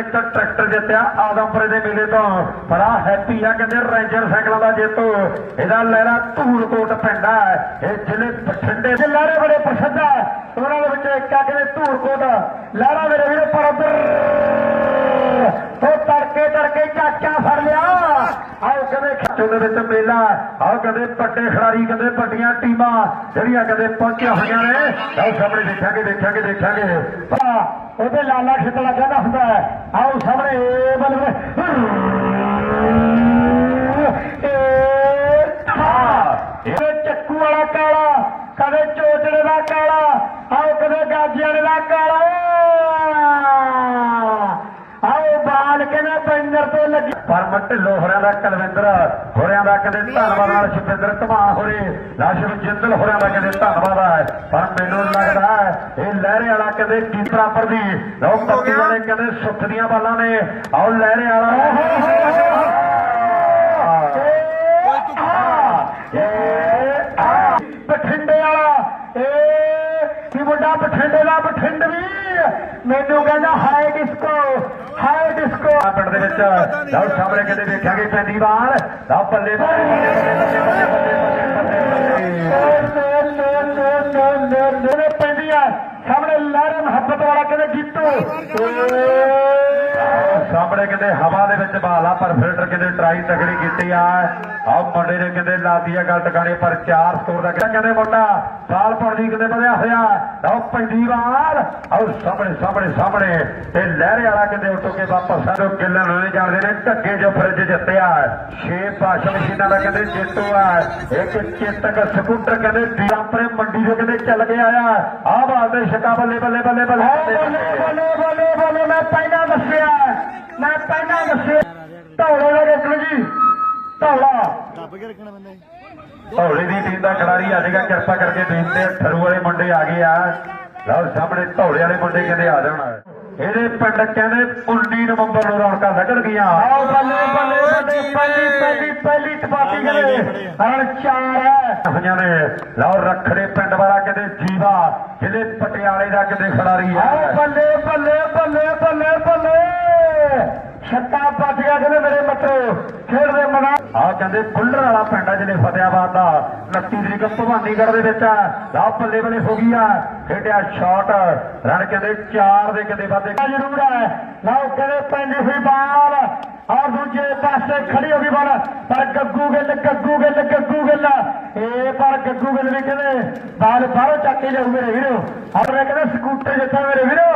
ਇੱਕ ਟਰੈਕਟਰ ਜਿੱਤਿਆ, ਆਦਮਪੁਰੇ ਦੇ ਮੇਲੇ ਤੋਂ। ਬੜਾ ਹੈਪੀ ਆ, ਕਹਿੰਦੇ ਰੈਂਜਰ ਸਾਈਕਲਾਂ ਦਾ ਜੇਤੂ। ਇਹਦਾ ਲਹਿਰਾ ਧੂਲਕੋਟ ਪਿੰਡ ਇਹ ਜ਼ਿਲ੍ਹੇ ਬਠਿੰਡੇ ਦੇ ਲਹਿਰੇ ਬੜੇ ਪ੍ਰਸਿੱਧ ਹੈ ਉਹਨਾਂ ਦੇ ਵਿੱਚੋਂ ਇੱਕ ਆ ਕਹਿੰਦੇ ਧੂਲਕੋਟ। ਲਹਿਰਾ ਮੇਰੇ ਵੀਰੋ, ਪਰ ਉੱਧਰ ਉਹ ਤੜਕੇ ਤੜਕੇ ਚਾਚਾ ਫੜ ਲਿਆ। ਆਓ ਕਦੇ ਖੱਚੋ ਦੇ ਵਿੱਚ ਮੇਲਾ। ਆਓ ਕਦੇ ਵੱਡੇ ਖਿਡਾਰੀ ਕਦੇ ਵੱਡੀਆਂ ਟੀਮਾਂ ਜਿਹੜੀਆਂ ਕਦੇ ਪਹੁੰਚੀਆਂ ਹੋਈਆਂ ਨੇ। ਆਓ ਸਾਹਮਣੇ ਦੇਖਾਂਗੇ ਦੇਖਾਂਗੇ ਦੇਖਾਂਗੇ। ਉਹਦੇ ਲਾਲਾ ਖਿੱਤਲਾ ਕਹਿੰਦਾ ਹੁੰਦਾ ਹੈ। ਆਓ ਸਾਹਮਣੇ ਬਲ ਇਹ ਚੱਕੂ ਵਾਲਾ ਕਾਲਾ, ਕਦੇ ਚੋਚੜੇ ਦਾ ਕਾਲਾ, ਆਓ ਕਦੇ ਗਾਜੀਆਂ ਦਾ ਕਾਲਾ। ਆਓ ਬਾਲ ਕਹਿੰਦੇ ਪੈਂਦਰ ਤੋਂ ਲੱਗੀ। ਪਰਮਟ ਢਿੱਲੋਂ ਹੋਰਿਆਂ ਦਾ ਕਲਵਿੰਦਰ ਹੋਰਿਆਂ ਦਾ ਕਹਿੰਦੇ ਧੰਨਵਾਦ ਨਾਲ ਸ਼ਿਪਿੰਦਰ ਧਮਾ ਹੋਰੇ ਲਾਸ਼ਮ ਜਿੰਦਲ ਹੋਰਿਆਂ ਦਾ ਕਹਿੰਦੇ ਧੰਨਵਾਦ ਹੈ। ਪਰ ਮੈਨੂੰ ਲੱਗਦਾ ਇਹ ਲਹਿਰੇ ਵਾਲਾ ਕਹਿੰਦੇ ਕੀ ਬਰਾਬਰ ਦੀ ਲੋ ਪੱਤੀ ਵਾਲੇ ਕਹਿੰਦੇ ਸੁੱਖ ਦੀਆਂ ਬਾਲਾਂ ਨੇ। ਆਓ ਲਹਿਰੇ ਵਾਲਾ। ਬਠਿੰਡੇ ਵਾਲਾ। ਏ ਕੀ ਵੱਡਾ ਬਠਿੰਡੇ ਦਾ ਬਠਿੰਡ ਵੀ। ਮੈਨੂੰ ਕਹਿੰਦਾ ਹਾਈ ਡਿਸਕੋ ਹਾਈ ਡਿਸਕੋ ਆ ਪਿੰਡ ਦੇ ਵਿੱਚ ਲਓ ਸਾਹਮਣੇ ਕਿਤੇ ਦੇਖਾਂਗੇ ਪੈਂਦੀ ਵਾਰ ਲਓ ਬੱਲੇ ਬੱਲੇ ਬੱਲੇ ਪੈਂਦੀ ਆ ਸਾਹਮਣੇ ਲਹਿਰ ਮੁਹੱਬਤ ਵਾਲਾ ਕਹਿੰਦੇ ਜੀਤੂ। ਸਾਹਮਣੇ ਕਿਤੇ ਹਵਾ ਦੇ ਵਿੱਚ ਬਾਲਾ ਪਰ ਫਿਲਟਰ ਕਿਤੇ ਟਰਾਈ ਤਗੜੀ ਕੀਤੀ ਆ ਆਹ ਮੁੰਡੇ ਨੇ ਕਿਤੇ ਲਾਦੀ ਆ ਗੱਲ ਟਿਕਾਣੇ ਪਰ ਚਾਰ ਸਕੋਰ ਦਾ ਕਹਿੰਦੇ ਮੁੰਡਾ ਸਾਲ ਪੜਦੀ ਕਿਤੇ ਵਧਿਆ ਹੋਇਆ ਆਹ ਪੈਂਦੀ ਵਾਰ ਆਹ ਸਾਹਮਣੇ ਸਾਹਮਣੇ ਸਾਹਮਣੇ ਤੇ ਲਹਿਰੇ ਵਾਲਾ ਕਿਤੇ ਉੱਠ ਕੇ ਵਾਪਸ ਆਜੋ ਗਿੱਲਣ ਨੂੰ ਜਾਣਦੇ ਨੇ ਢੱਗੇ ਜੋ ਫਰਿੱਜ ਜਿੱਤਿਆ ਛੇ ਭਾਸ਼ਾ ਮਸ਼ੀਨਾਂ ਦਾ ਕਹਿੰਦੇ ਜੇਤੂ ਆ ਇੱਕ ਚੇਤਕ ਸਕੂਟਰ ਕਹਿੰਦੇ ਡੀਆਪਰੇ ਮੰਡੀ ਦੇ ਕਹਿੰਦੇ ਚੱਲ ਕੇ ਆਇਆ ਆਹ ਬਾਤ ਦੇ ਛੱਕਾ ਬੱਲੇ ਬੱਲੇ ਬੱਲੇ ਬੱਲੇ ਬੱਲੇ ਬੱਲੇ ਬੱਲੇ ਮੈਂ ਪਹਿਲਾਂ ਦੱਸਿਆ ਧੌਲੇ ਦਾ ਰੋਕਣ ਜੀ। ਧੌਲਾ। ਦੱਬ ਕੇ ਰੱਖਣਾ ਪੈਂਦਾ ਜੀ ਧੌਲੇ ਦੀ ਟੀਮ ਦਾ ਖਿਡਾਰੀ ਆ ਜਾਏਗਾ ਕਿਰਪਾ ਕਰਕੇ ਬੇਨਤੀ ਹੈ ਠਰੂ ਵਾਲੇ ਮੁੰਡੇ ਆ ਗਏ ਆ। ਲਓ ਸਾਹਮਣੇ ਧੌਲੇ ਵਾਲੇ ਮੁੰਡੇ ਕਹਿੰਦੇ ਆ ਜਾਣ। ਇਹਦੇ ਪਿੰਡ ਕਹਿੰਦੇ 19 ਨਵੰਬਰ ਨੂੰ ਰੌਣਕਾਂ ਲੱਗਣ ਗਈਆਂ। ਆਓ ਬੱਲੇ ਬੱਲੇ ਬੱਲੇ ਪਹਿਲੀ ਪਹਿਲੀ ਪਹਿਲੀ ਟਪਾਤੀ ਕਰੇ ਹਣ ਚਾਰ ਹੈ ਹੋਈਆਂ ਨੇ। ਲਓ ਰਖੜੇ ਪਿੰਡ ਵਾਲਾ ਕਹਿੰਦੇ ਜੀਵਾ ਜਿਹਦੇ ਪਟਿਆਲੇ ਦਾ ਕਿਤੇ ਖਿਡਾਰੀ ਆ। ਬੱਲੇ ਬੱਲੇ ਬੱਲੇ ਬੱਲੇ ਬੱਲੇ। ਛੱਤਾ ਪੱਟ ਗਿਆ ਕਹਿੰਦੇ ਮੇਰੇ ਮੱਤਰੋ, ਖੇਡਦੇ ਮਨਾ। ਆ ਕਹਿੰਦੇ ਬੁੱਲਰ ਵਾਲਾ ਪਿੰਡ ਆ ਜਿਹਨੇ ਫਤਿਆਬਾਦ ਦਾ। 29 ਤਰੀਕ ਭਵਾਨੀਗੜ੍ਹ ਦੇ ਵਿੱਚ ਲਾ ਬੱਲੇ ਬੱਲੇ ਹੋ ਗਈ ਆ। ਖੇਡਿਆ ਸ਼ਾਟ ਰਨ ਕਹਿੰਦੇ 4 ਦੇ ਕਿਤੇ ਵਾਧੇ। ਜ਼ਰੂਰ ਹੈ ਲਾਓ ਕਹਿੰਦੇ ਪੈਂਦੀ ਹੋਈ ਬਾਲ। ਔਰ ਦੂਜੇ ਪਾਸੇ ਖੜੀ ਹੋ ਗਈ ਬਾਲ। ਪਰ ਗੱਗੂ ਗਿੱਲ ਗੱਗੂ ਗਿੱਲ ਗੱਗੂ ਗਿੱਲ। ਇਹ ਪਰ ਗੱਗੂ ਗਿੱਲ ਵੀ ਕਹਿੰਦੇ ਬਾਲ ਬਾਹਰੋਂ ਚੱਕ ਕੇ ਜਾਊ ਮੇਰੇ ਵੀਰੋ। ਔਰ ਇਹ ਕਹਿੰਦੇ ਸਕੂਟਰ ਜਿੱਤਾ ਮੇਰੇ ਵੀਰੋ।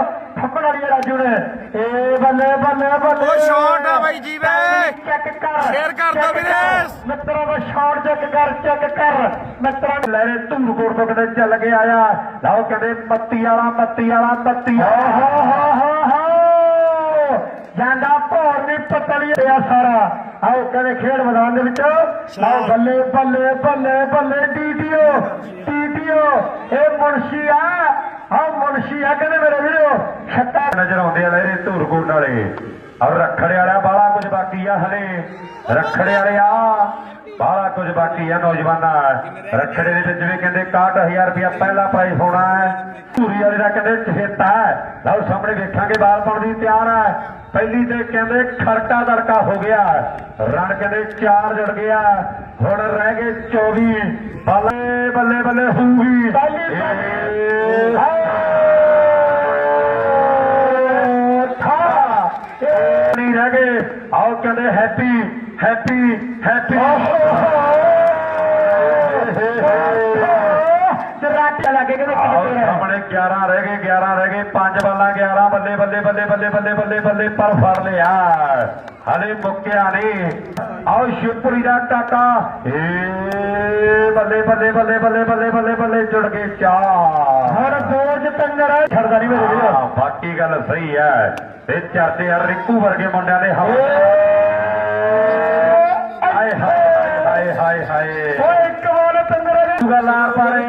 ਠੱਪਣ ਵਾਲੀ ਰਾਜੂ ਨੇ। ਇਹ ਬੱਲੇ ਬੱਲੇ ਬੱਲੇ। ਉਹ shot ਆ ਬਾਈ ਜੀਵੇ। ਚੈੱਕ ਕਰ। ਸ਼ੇਅਰ ਕਰ ਦਿਓ check ਵੀਰੇ। ਮਿੱਤਰਾਂ ਦਾ ਸ਼ਾਟ ਚੈੱਕ ਕਰ ਚੈੱਕ ਕਰ। ਮਿੱਤਰਾਂ ਨੇ ਲੈਰੇ ਧੂਮਕੋਟ ਤੋਂ ਕਿਤੇ ਚੱਲ ਕੇ ਆਇਆ। ਲਓ ਕਹਿੰਦੇ ਮੱਤੀ ਵਾਲਾ ਮੱਤੀ ਵਾਲਾ ਮੱਤੀ ਹੋ ਹੋ ਹੋ ਹੋ ਜਾਂਦਾ ਭੌਰ ਦੀ ਪਤਲੀ ਆ ਸਾਰਾ। ਆਓ ਕਹਿੰਦੇ ਖੇਡ ਮੈਦਾਨ ਦੇ ਵਿੱਚ। ਲਓ ਬੱਲੇ ਬੱਲੇ ਬੱਲੇ ਬੱਲੇ ਇਹ ਮੁਨਸ਼ੀ ਆ। ਮੁਨਸ਼ੀ ਆ ਕਹਿੰਦੇ ਮੇਰੇ ਵੀਰੋ ਛੱਟਾ ਨਜ਼ਰ ਆਉਂਦੇ ਆ ਲੈਰੇ ਧੂਰਕੋਟ ਵਾਲੇ। ਔਰ ਰਖੜੇ ਵਾਲਿਆ ਬਾਲਾ ਕੁਝ ਬਾਕੀ ਆ ਹਲੇ। ਰਖੜੇ ਵਾਲਿਆ ਬਾਲਾ ਕੁਝ ਬਾਕੀ ਆ ਨੌਜਵਾਨਾਂ। ਰਖੜੇ ਦੇ ਵਿੱਚ ਵੀ ਕਹਿੰਦੇ 61000 ਰੁਪਇਆ ਪਹਿਲਾ ਪ੍ਰਾਈਜ਼ ਹੋਣਾ ਹੈ। ਧੂਰੀ ਵਾਲੇ ਦਾ ਕਹਿੰਦੇ ਚਹੇਤਾ ਹੈ। ਲਓ ਸਾਹਮਣੇ ਵੇਖਾਂਗੇ ਬਾਲ ਪਾਉਣ ਦੀ ਤਿਆਰ ਹੈ। ਪਹਿਲੀ ਤੇ ਕਹਿੰਦੇ ਖੜਕਾ ਦੜਕਾ ਹੋ ਗਿਆ। ਰਨ ਕਹਿੰਦੇ 4 ਜੜ ਗਿਆ। ਹੁਣ ਰਹਿ ਗਏ 24 ਬੱਲੇ ਬੱਲੇ ਬੱਲੇ ਹੋਊਗੀ। ਨਹੀਂ ਰਹਿ ਗਏ। ਆਓ ਕਹਿੰਦੇ ਹੈਪੀ ਹੈਪੀ ਹੈਪੀ। ਰਾਟੀ ਲੱਗੇ ਕਹਿੰਦੇ ਸਾਹਮਣੇ 11 ਰਹਿ ਗਏ 11 ਰਹਿ ਗਏ 5 ਬੱਲਾ 11 ਬੱਲੇ ਬੱਲੇ ਬੱਲੇ ਬੱਲੇ ਬੱਲੇ ਬੱਲੇ ਬੱਲੇ ਪਰ ਫੜ ਲਿਆ ਹਲੇ ਮੁੱਕਿਆ ਨਹੀਂ ਆਓ ਸ਼ਿਵਪੁਰੀ ਦਾ ਟਾਕਾ ਏ ਬੱਲੇ ਬੱਲੇ ਬੱਲੇ ਬੱਲੇ ਬੱਲੇ ਬੱਲੇ ਬੱਲੇ ਜੁੜ ਗਏ ਚਾਰ ਹੁਣ ਬੋਝ ਤੰਗਰ ਛੱਡਦਾ ਨਹੀਂ ਮੇਰੇ ਬਾਕੀ ਗੱਲ ਸਹੀ ਹੈ ਤੇ ਚਰਚੇ ਆ ਰਿੱਕੂ ਵਰਗੇ ਮੁੰਡਿਆਂ ਦੇ ਹਵਾ ਹਾਏ ਹਾਏ ਹਾਏ ਹਾਏ ਹਾਏ ਓਏ ਇੱਕ ਗੱਲ ਪਰੇ।